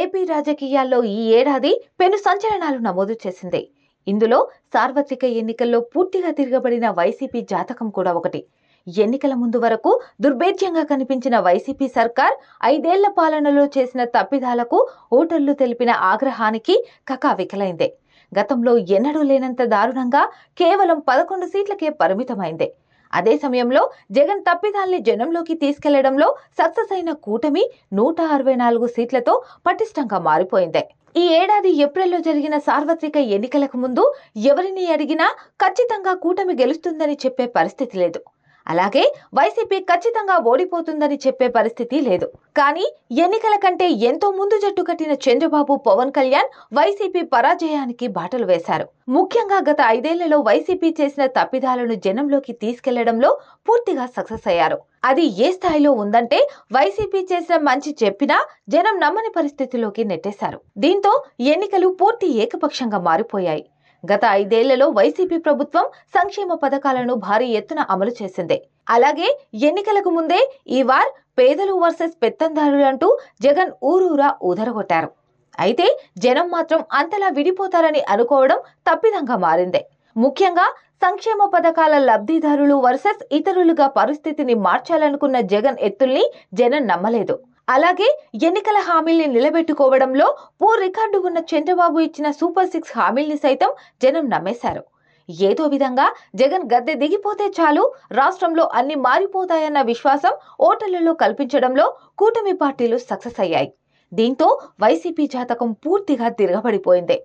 AP రాజకీయాల్లో ఈ ఏడాది పెను సంచలనాలు నమోదు చేసింది. ఇందులో సార్వత్రిక ఎన్నికల్లో పూర్తిగా తిరగబడిన వైసీపీ జాతకం కూడా ఒకటి. ఎన్నికల ముందు వరకు దుర్భేద్యంగా కనిపించిన వైసీపీ సర్కార్ ఐదేళ్ళ పాలనలో చేసిన తప్పిదాలకు ఓటర్లు తెలిపిన ఆగ్రహానికి కకావికలైందే గతంలో ఎన్నడూ లేనంత దారుణంగా కేవలం పదకొండు సీట్లకే పరిమితమైందే. అదే సమయంలో జగన్ తప్పిదాల్ని జనంలోకి తీసుకెళ్ళడంలో సక్సెస్ అయిన కూటమి నూట అరవై నాలుగు సీట్లతో పటిష్టంగా మారిపోయింది. ఈ ఏడాది ఏప్రిల్లో జరిగిన సార్వత్రిక ఎన్నికలకు ముందు ఎవరిని అడిగినా ఖచ్చితంగా కూటమి గెలుస్తుందని చెప్పే పరిస్థితి లేదు. అలాగే వైసీపీ ఖచ్చితంగా ఓడిపోతుందని చెప్పే పరిస్థితి లేదు. కానీ ఎన్నికల కంటే ఎంతో ముందు జట్టు కట్టిన చంద్రబాబు పవన్ కళ్యాణ్ వైసీపీ పరాజయానికి బాటలు వేశారు. ముఖ్యంగా గత ఐదేళ్ళలో వైసీపీ చేసిన తప్పిదాలను జనంలోకి తీసుకెళ్ళడంలో పూర్తిగా సక్సెస్ అయ్యారు. అది ఏ స్థాయిలో ఉందంటే వైసీపీ చేసిన మంచి చెప్పినా జనం నమ్మని పరిస్థితిలోకి నెట్టేశారు. దీంతో ఎన్నికలు పూర్తి ఏకపక్షంగా మారిపోయాయి. గత ఐదేళ్ళలో వైసీపీ ప్రభుత్వం సంక్షేమ పథకాలను భారీ ఎత్తున అమలు చేసింది. అలాగే ఎన్నికలకు ముందే ఈ వార్ పేదలు వర్సెస్ పెత్తందారులంటూ జగన్ ఊరూరా ఊదరగొట్టారు. అయితే జనం మాత్రం అంతలా విడిపోతారని అనుకోవడం తప్పిదంగా మారింది. ముఖ్యంగా సంక్షేమ పథకాల లబ్ధిదారులు వర్సెస్ ఇతరులుగా పరిస్థితిని మార్చాలనుకున్న జగన్ ఎత్తుల్ని జనం నమ్మలేదు. అలాగే ఎన్నికల హామీల్ని నిలబెట్టుకోవడంలో పూ రికార్డు ఉన్న చంద్రబాబు ఇచ్చిన సూపర్ సిక్స్ హామీల్ని సైతం జనం నమ్మేశారు. ఏదో విధంగా జగన్ గద్దె దిగిపోతే చాలు రాష్ట్రంలో అన్ని మారిపోతాయన్న విశ్వాసం ఓటర్లలో కల్పించడంలో కూటమి పార్టీలు సక్సెస్ అయ్యాయి. దీంతో వైసీపీ జాతకం పూర్తిగా తిరగబడిపోయింది.